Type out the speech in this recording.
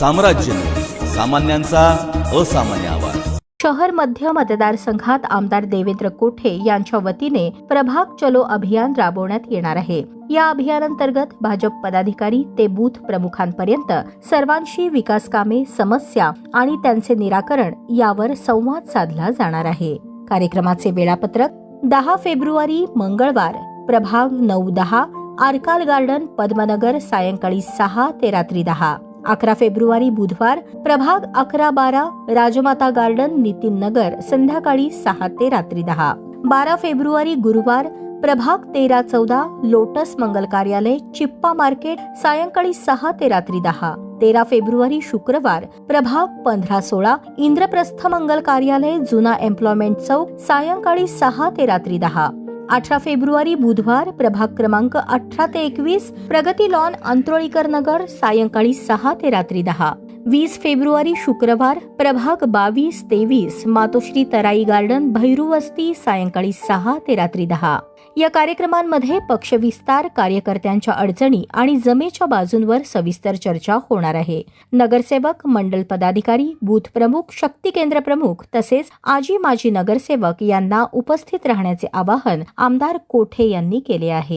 साम्राज्य. सामान्यांचा असामान्य आवाज. शहर मध्य मतदारसंघात आमदार देवेंद्र कोठे यांच्या वतीने प्रभाग चलो अभियान राबवण्यात येणार आहे. या अभियानांतर्गत भाजप पदाधिकारी ते बूथ प्रमुखांपर्यंत सर्वांशी विकास कामे समस्या आणि त्यांचे निराकरण यावर संवाद साधला जाणार आहे. कार्यक्रमाचे वेळापत्रक दहा फेब्रुवारी मंगळवार प्रभाग नऊ दहा आरकाल गार्डन पद्मनगर सायंकाळी सहा ते रात्री दहा. अकरा फेब्रुवारी बुधवार प्रभाग अकरा बारा राजमाता गार्डन नितीन नगर संध्याकाळी सहा ते रात्री दहा. बारा फेब्रुवारी गुरुवार प्रभाग तेरा चौदा लोटस मंगल कार्यालय चिप्पा मार्केट सायंकाळी सहा ते रात्री दहा. तेरा फेब्रुवारी शुक्रवार प्रभाग पंधरा सोळा इंद्रप्रस्थ मंगल कार्यालय जुना एम्प्लॉयमेंट चौक सायंकाळी सहा ते रात्री दहा. अठरा फेब्रुवारी बुधवार प्रभाग क्रमांक अठरा ते एकवीस प्रगती लॉन अंत्रोळीकर नगर सायंकाळी सहा ते रात्री दहा. वीस फेब्रुवारी शुक्रवार प्रभाग बावीस तेवीस मातोश्री तराई गार्डन भैरूवस्ती सायंकाळी सहा ते रात्री दहा. या कार्यक्रमांमध्ये पक्षविस्तार कार्यकर्त्यांच्या अडचणी आणि जमेच्या बाजूंवर सविस्तर चर्चा होणार आहे. नगरसेवक मंडल पदाधिकारी बूथ प्रमुख शक्ती केंद्र प्रमुख तसेच आजी माजी नगरसेवक यांना उपस्थित राहण्याचे आवाहन आमदार कोठे यांनी केले आहे.